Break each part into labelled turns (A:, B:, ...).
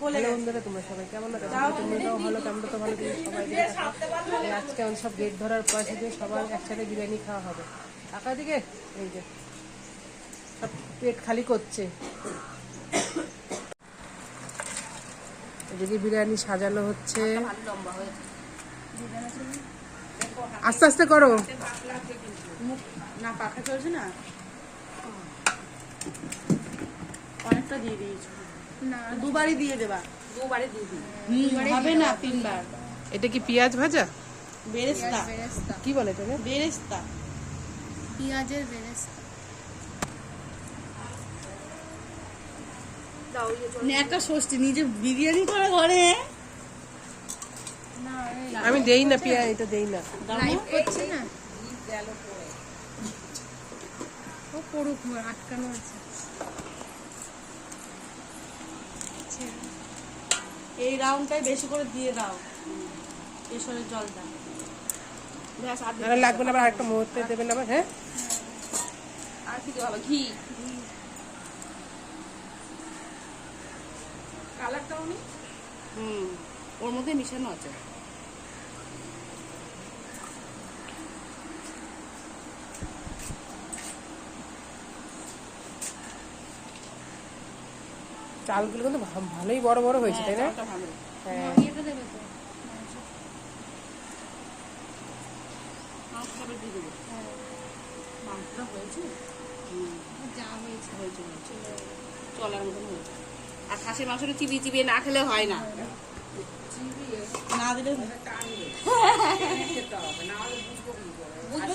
A: Hello বন্ধুরা তোমরা সবাই কেমন তোমরাও ভালো তোমরা তো ভালো তুমি সবাই দিকে থাকো। এই আজকে আমি সব গেট ধরার পয়সা দিয়ে সবার একসাথে বিরিয়ানি খাওয়া হবে। টাকা দিকে এই যে। সব পেট খালি করছে। এদিকে বিরিয়ানি সাজানো হচ্ছে। আস্তে আস্তে করো।
B: না পাখা চলছে না? অনেকটা দিয়ে দিয়েছ। দুবারই দিয়ে দেবা। দুবারই দিয়ে দিই। হবে না তিনবার।
A: এটা কি পেঁয়াজ ভাজা?
B: বেরেস্তা।
A: কি বলে এটাকে
B: বেরেস্তা।
C: পেঁয়াজের বেরেস্তা।
B: একটা ষষ্ঠী নিজে বিরিয়ানি করা ঘরে।
C: না
A: আমি দেই না পেঁয়াজ এটা দেই না।
C: লাইভ করছে না? ও পড়ুক আটকানো আছে।
B: এই রাউন্ডটাই বেশি করে দিয়ে দাও। কেশরের জলটা। আর
A: লাগবে না আবার আরেকটা মুহূর্তে দেবেন আবার হ্যাঁ?
B: আর কি দেওয়া হবে ঘি। কালারটাও নেই হুম ওর মধ্যে মিশানো আছে।
A: চালগুলো কিন্তু ভালোই বড় বড় হয়েছে তাই না? হ্যাঁ।
C: ইয়েটা দেবে তো
B: মাংসটা দিয়ে দেবো। মাংসটা হয়েছে? হুম
C: যা হয়েছে।
B: হয়েছে হয়েছে। চলার মতন হয়েছে। আর খাসির মাংসটা চিবিয়ে চিবিয়ে না খেলে হয় না। না দিলে বুঝবে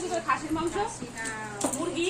B: কি করে। খাসির মাংস? মুরগি?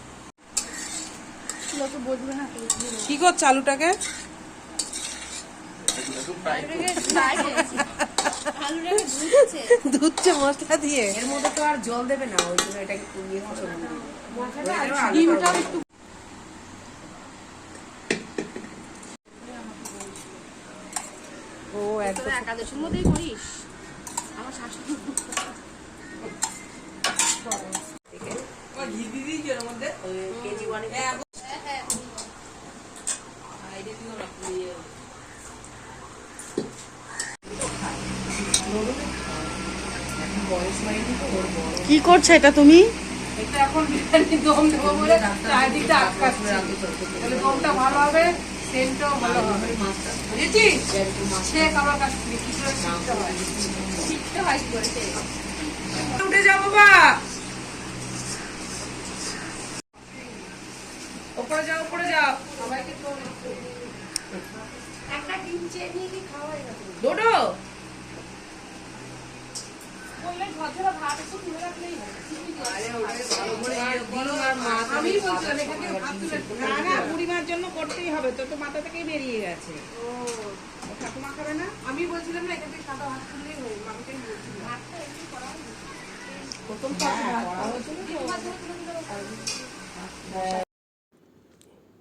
D: তো
A: কি করছে আলুটাকে?
C: ধুচ্ছে।
A: মশলা দিয়ে?
E: এর মধ্যে তো আর জল দেবে না ওই জন্য এটাকে কুড়িয়ে
B: ডিমটাও একটু
A: ও একদম
B: তোরা একাদশীর মধ্যেই করিস। আমার শাশুড়ি
E: ঘি দিয়ে এর মধ্যে? কেজি ওয়ানে
B: কি করছে এটা তুমি?
A: এটা এখন বিরিয়ানি দম দেবো বলে চারিদিকটা আটকাচ্ছে। তাহলে দমটা ভালো হবে সেন্টটাও ভালো হবে। বুঝেছিস? শেখ আমার কাছ থেকে কি করে শিখতে হয়। শিখতে হয় কি করে উঠে যাও বাবা। ওপরে যাও ওপরে যাও। সবাইকে
C: একটা ডিম চেয়ে নিয়ে কি খাওয়াই না তুমি
A: ডোডো
B: বললে ঘরঝরা ভাত একটু তুলে রাখলেই হয়
A: আমি বলছিলাম এখানে
E: না না বুড়িমার জন্য করতেই হবে তো তো মাথা থেকেই বেরিয়ে গেছে। ও ঠাকুমা খাবে না?
A: আমি বলছিলাম না এখান থেকে সাদা ভাত তুললেই হয় মাকে বলছিলাম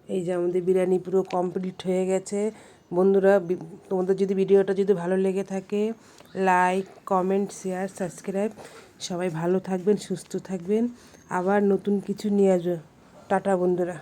A: এই যে আমাদের বিরিয়ানি পুরো কমপ্লিট হয়ে গেছে। বন্ধুরা তোমাদের যদি ভিডিওটা যদি ভালো লেগে থাকে লাইক কমেন্ট শেয়ার সাবস্ক্রাইব সবাই ভালো থাকবেন, সুস্থ থাকবেন। আবার নতুন কিছু নিয়ে আসবে। টাটা বন্ধুরা।